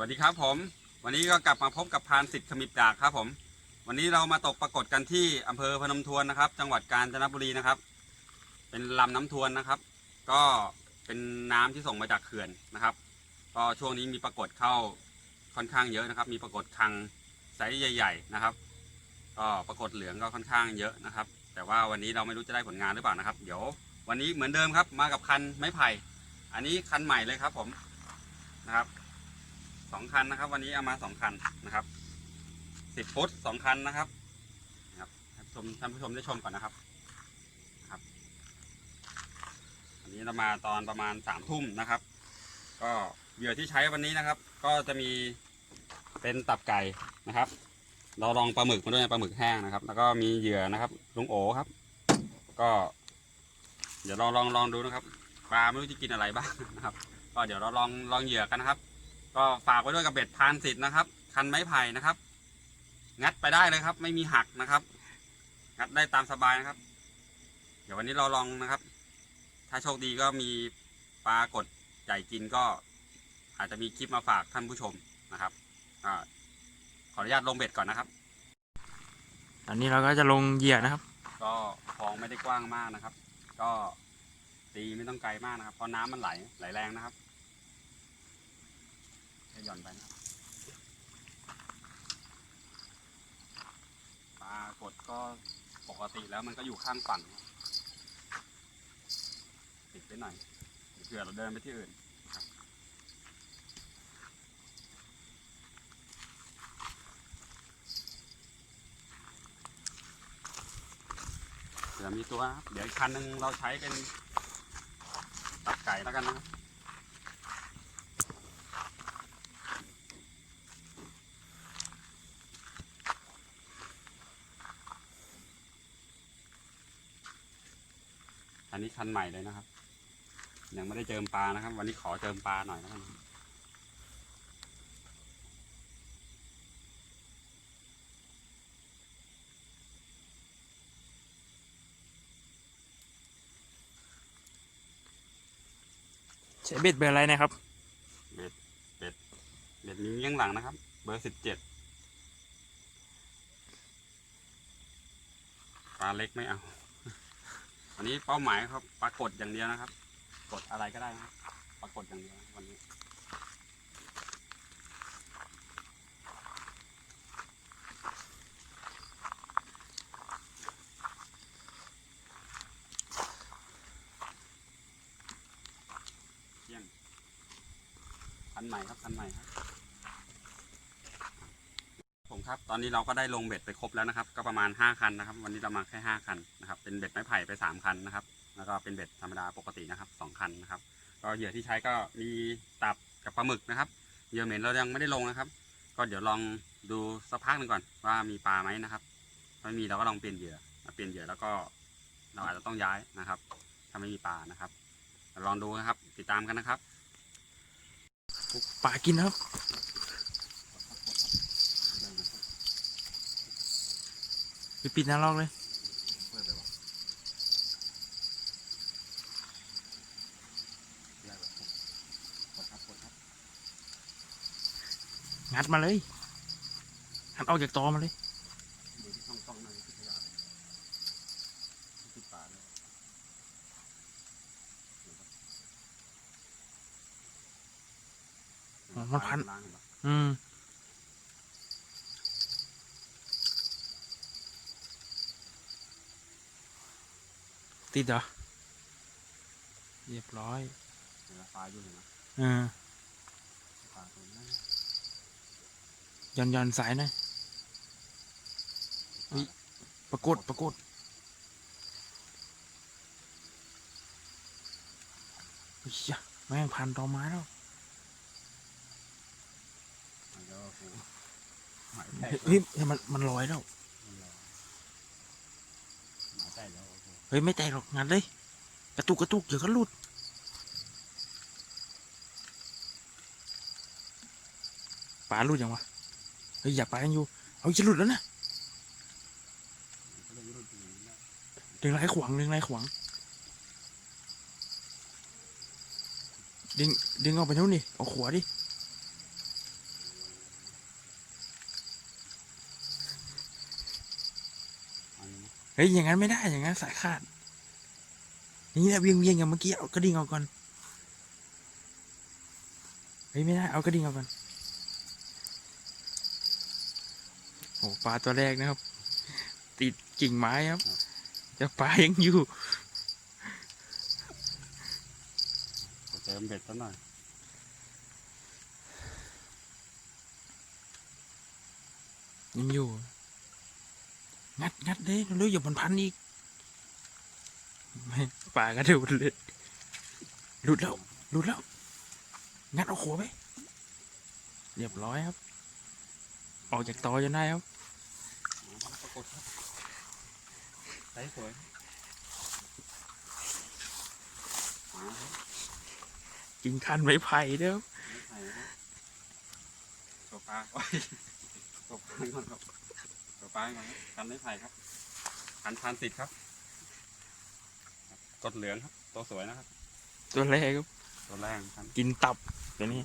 วัสดีครับผม วันนี้ก็กลับมาพบกับพานสิทธิ์ขมิบดากครับผม วันนี้เรามาตกปรากฏกันที่อำเภอพนมทวนนะครับ จังหวัดกาญจนบุรีนะครับ เป็นลำน้ำทวนนะครับ ก็เป็นน้ำที่ส่งมาจากเขื่อนนะครับ ก็ช่วงนี้มีปรากฏเข้าค่อนข้างเยอะนะครับ มีปรากฏคังไซส์ใหญ่ ๆ นะครับ ก็ปรากฏเหลืองก็ค่อนข้างเยอะนะครับ แต่ว่าวันนี้เราไม่รู้จะได้ผลงานหรือเปล่านะครับ เดี๋ยววันนี้เหมือนเดิมครับ มากับคันไม้ไผ่ อันนี้คันใหม่เลยครับผมนะครับ สองคันนะครับ วันนี้เอามาสองคันนะครับสิบฟุตสองคันนะครับนะครับชมท่านผู้ชมได้ชมก่อนนะครับนะครับ อันนี้เรามาตอนประมาณสามทุ่มนะครับ ก็เหยื่อที่ใช้วันนี้นะครับ ก็จะมีเป็นตับไก่นะครับ เราลองปลาหมึกมาด้วยปลาหมึกแห้งนะครับ แล้วก็มีเหยื่อนะครับลุงโอครับ ก็ เดี๋ยวเราลองลองดูนะครับปลาไม่รู้จะกินอะไรบ้างนะครับ ก็เดี๋ยวเราลองลองเหยื่อกันนะครับ ก็ฝากไว้ด้วยกับเบ็ดพานสิทธิ์นะครับ คันไม้ไผ่นะครับ งัดไปได้เลยครับ ไม่มีหักนะครับ งัดได้ตามสบายนะครับ เดี๋ยววันนี้เราลองนะครับ ถ้าโชคดีก็มีปลากดใหญ่กินก็ อาจจะมีคลิปมาฝากท่านผู้ชมนะครับอ่าขออนุญาตลงเบ็ดก่อนนะครับ ตอนนี้เราก็จะลงเหยื่อนะครับ ก็คลองไม่ได้กว้างมากนะครับ ก็ตีไม่ต้องไกลมากนะครับเพราะน้ำมันไหลไหลแรงนะครับใหย่อนไปนะปลากดก็ปกติแล้วมันก็อยู่ข้างฝั่งติดไปหน่อยเผื่อเราเดินไปที่อื่นเดี๋ยวมีตัว เดี๋ยวอีกคันหนึ่งเราใช้เป็นตับไก่แล้วกันนะ ครับอันนี้คันใหม่เลยนะครับ ยังไม่ได้เจิมปลานะครับ วันนี้ขอเจิมปลาหน่อยแล้วกันใช้เบ็ดเบอร์อะไรนะครับ เบ็ด เบ็ด เบ็ดมีเงี้ยงหลังนะครับ เบอร์สิบเจ็ดปลาเล็กไม่เอา วันนี้เป้าหมายครับปลากดอย่างเดียวนะครับ กดอะไรก็ได้นะครับปลากดอย่างเดียววันนี้เที่ยงคันใหม่ครับคันใหม่ครับ ครับ ตอนนี้เราก็ได้ลงเบ็ดไปครบแล้วนะครับ ก็ประมาณ 5 คันนะครับ วันนี้เรามาแค่ 5 คันนะครับ เป็นเบ็ดไม้ไผ่ไป 3 คันนะครับ แล้วก็เป็นเบ็ดธรรมดาปกตินะครับสองคันนะครับ ก็เหยื่อที่ใช้ก็มีตับกับปลาหมึกนะครับ เหยื่อเหม็นเรายังไม่ได้ลงนะครับ ก็เดี๋ยวลองดูสักพักหนึ่งก่อนว่ามีปลาไหมนะครับ ถ้าไม่มีเราก็ลองเปลี่ยนเหยื่อ เปลี่ยนเหยื่อแล้วก็เราอาจจะต้องย้ายนะครับ ถ้าไม่มีปลานะครับ ลองดูนะครับ ติดตามกันนะครับ ปลากินครับ ไปปิดหน้าลอกเลยงัดมาเลยงัดออกจากตอมาเลยอ๋อมันพัน อืม ติดเหรอ เรียบร้อยปลาอยู่นะเออปลาตัวนี้ย่อนย่อนสายหน่อยอุ๊ยปรากฏปรากฏเฮ้ยยะแม่งพันตอไม้แล้วมันก็คือหมายเฮ้แท้ยเฮ้ยเฮ้ยมันมันลอยแล้ว หมายแท้แล้วโอเค เฮ้ยไม่แตกหรอกงัดเลย กระตุกกระตุกเดี๋ยวก็หลุดปลาหลุดยังวะเฮ้ยอย่าปลากันอยู่เอาจะหลุดแล้วนะดึงไรขวางดึงไรขวางดึงดึงออกไปนู่นดิเอาขวาดิ เฮ้ยอย่างนั้นไม่ได้อย่างนั้นสายขาดนี่แหละเวียงเวียงอย่างเมื่อกี้เอากระดิ่งออกก่อนเฮ้ยไม่ได้เอากระดิ่งออกก่อนโอ้ปลาตัวแรกนะครับ ติดกิ่งไม้ครับแต่ปลายังอยู่ขอเติมเบ็ดซะหน่อยยังอยู่ งัดงัดเลยเร็วๆอย่ามันพันอีกไม่ปลากระโดดเลยหลุดแล้วหลุดแล้ว งัดเอาหัวไปเรียบร้อยครับ ออกจากตอจนได้ครับปรากฏครับใสสวยมาครับกินคันไม้ไผ่เด้อไม่ไผ่ครับโซฟาโอ้ยโซฟาก่อนครับ โซฟาก่อนครับกันไม่ไผ่ครับกันพันติดครับ กดเหลืองครับ ตัวสวยนะครับ ตัวแรกครับ ตัวแรกครับกินตับตัวนี้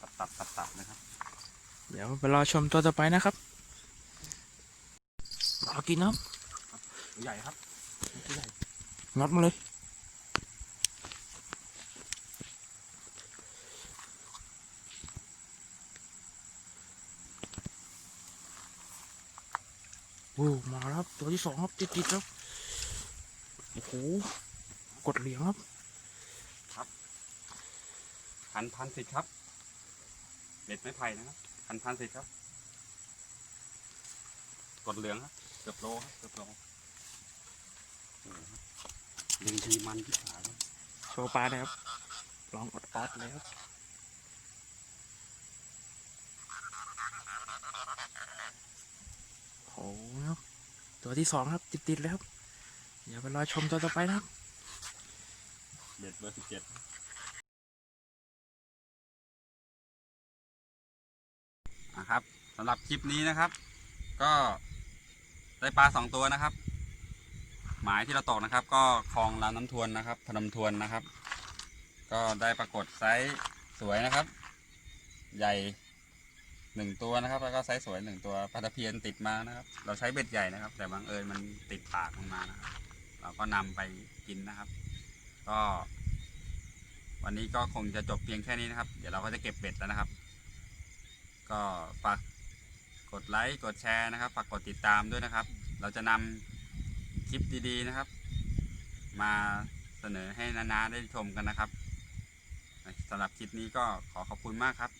ตัดตัดตัดตัดนะครับ เดี๋ยวไปรอชมตัวต่อไปนะครับรอกินครับตัวใหญ่ครับตัวใหญ่งัดมาเลย โอ้มาแล้วครับตัวที่สองครับติดติดๆครับโอ้โหกดเหลียงครับพันพันสิบครับเบ็ดไม้ไผ่นะครับพันพันสิบครับ กดเหลืองครับเกือบโลครับเกือบโลโอ้โหยิงทีมันที่ขาครับโชว์ปลาเลยครับลองอดออดเลยครับโอ้โหครับ ตัวที่สองครับ ติดติดๆเลยครับเดี๋ยวไปรอชมตัวต่อไปนะครับเบ็ดเบอร์สิบเจ็ดนะครับสำหรับคลิปนี้นะครับ ก็ได้ปลาสองตัวนะครับ หมายที่เราตกนะครับ ก็คลองลำน้ำทวนนะครับพนมทวนนะครับ ก็ได้ปรากฏไซส์สวยนะครับ ใหญ่ หนึ่งตัวนะครับ แล้วก็ไซส์สวยหนึ่งตัวปลาตะเพียนติดมานะครับ เราใช้เบ็ดใหญ่นะครับ แต่บังเอิญมันติดปากมันมานะครับเราก็นำไปกินนะครับ ก็ วันนี้ก็คงจะจบเพียงแค่นี้นะครับ เดี๋ยวเราก็จะเก็บเบ็ดแล้วนะครับ ก็ฝากกดไลค์กดแชร์นะครับฝากกดติดตามด้วยนะครับ เราจะนำคลิปดีๆนะครับ มาเสนอให้นานาได้ชมกันนะครับสำหรับคลิปนี้ก็ขอขอบคุณมากครับ